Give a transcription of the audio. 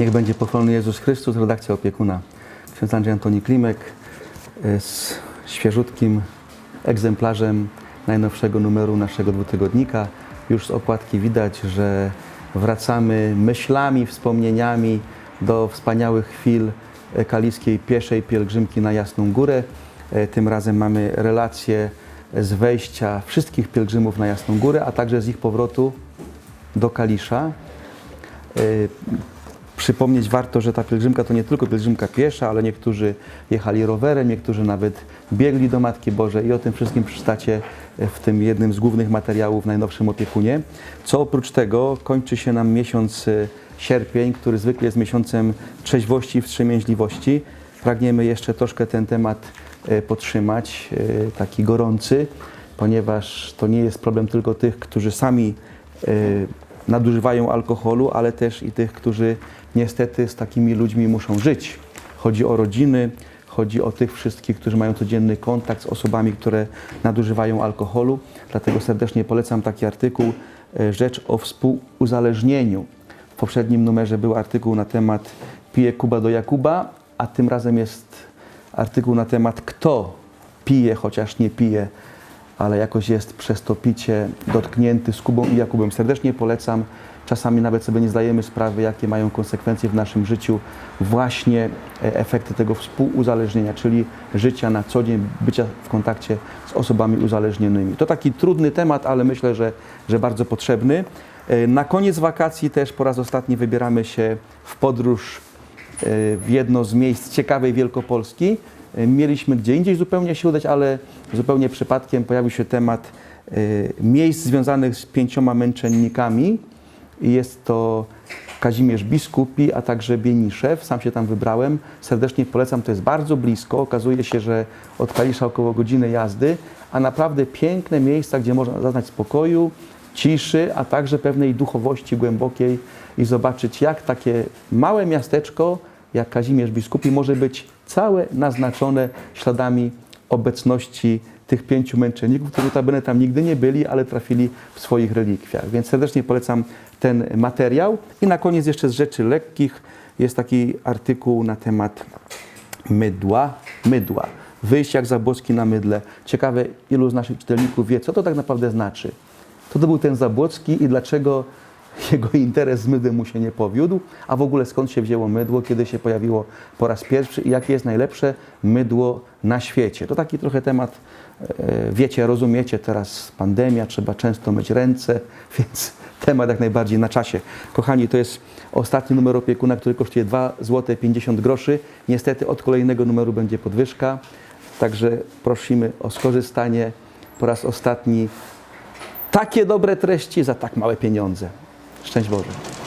Niech będzie pochwalony Jezus Chrystus, redakcja opiekuna. Ksiądz Andrzej Antoni Klimek e, z świeżutkim egzemplarzem najnowszego numeru naszego dwutygodnika. Już z okładki widać, że wracamy myślami, wspomnieniami do wspaniałych chwil e, kaliskiej pieszej pielgrzymki na Jasną Górę. E, Tym razem mamy relacje z wejścia wszystkich pielgrzymów na Jasną Górę, a także z ich powrotu do Kalisza. Przypomnieć warto, że ta pielgrzymka to nie tylko pielgrzymka piesza, ale niektórzy jechali rowerem, niektórzy nawet biegli do Matki Bożej i o tym wszystkim przeczytacie w tym jednym z głównych materiałów w najnowszym opiekunie. Co oprócz tego kończy się nam miesiąc y, sierpień, który zwykle jest miesiącem trzeźwości i wstrzemięźliwości. Pragniemy jeszcze troszkę ten temat y, podtrzymać, taki gorący, ponieważ to nie jest problem tylko tych, którzy sami nadużywają alkoholu, ale też i tych, którzy niestety z takimi ludźmi muszą żyć. Chodzi o rodziny, chodzi o tych wszystkich, którzy mają codzienny kontakt z osobami, które nadużywają alkoholu. Dlatego serdecznie polecam taki artykuł e, Rzecz o współuzależnieniu. W poprzednim numerze był artykuł na temat Pije Kuba do Jakuba, a tym razem jest artykuł na temat kto pije, chociaż nie pije ale jakoś jest przez to picie dotknięty z Kubą i Jakubem. Serdecznie polecam. Czasami nawet sobie nie zdajemy sprawy, jakie mają konsekwencje w naszym życiu właśnie e, efekty tego współuzależnienia, czyli życia na co dzień, bycia w kontakcie z osobami uzależnionymi. To taki trudny temat, ale myślę, że, że bardzo potrzebny. E, Na koniec wakacji też po raz ostatni wybieramy się w podróż e, w jedno z miejsc ciekawej Wielkopolski. E, Mieliśmy gdzie indziej zupełnie się udać, ale zupełnie przypadkiem pojawił się temat e, miejsc związanych z pięcioma męczennikami. Jest to Kazimierz Biskupi, a także Bieniszew. Sam się tam wybrałem. Serdecznie polecam, to jest bardzo blisko. Okazuje się, że od Kalisza około godziny jazdy, a naprawdę piękne miejsca, gdzie można zaznać spokoju, ciszy, a także pewnej duchowości głębokiej i zobaczyć, jak takie małe miasteczko, jak Kazimierz Biskupi, może być całe naznaczone śladami obecności tych pięciu męczenników, którzy notabene tam nigdy nie byli, ale trafili w swoich relikwiach. Więc serdecznie polecam ten materiał. I na koniec jeszcze z rzeczy lekkich jest taki artykuł na temat mydła. Mydła. Wyjść jak Zabłocki na mydle. Ciekawe, ilu z naszych czytelników wie, co to tak naprawdę znaczy. Kto to był ten Zabłocki i dlaczego jego interes z mydłem mu się nie powiódł, a w ogóle skąd się wzięło mydło, kiedy się pojawiło po raz pierwszy i jakie jest najlepsze mydło na świecie. To taki trochę temat, e, wiecie, rozumiecie, teraz pandemia, trzeba często myć ręce, więc temat jak najbardziej na czasie. Kochani, to jest ostatni numer opiekuna, który kosztuje 2 zł 50 groszy. Niestety od kolejnego numeru będzie podwyżka, także prosimy o skorzystanie po raz ostatni takie dobre treści za tak małe pieniądze. Szczęść Boże.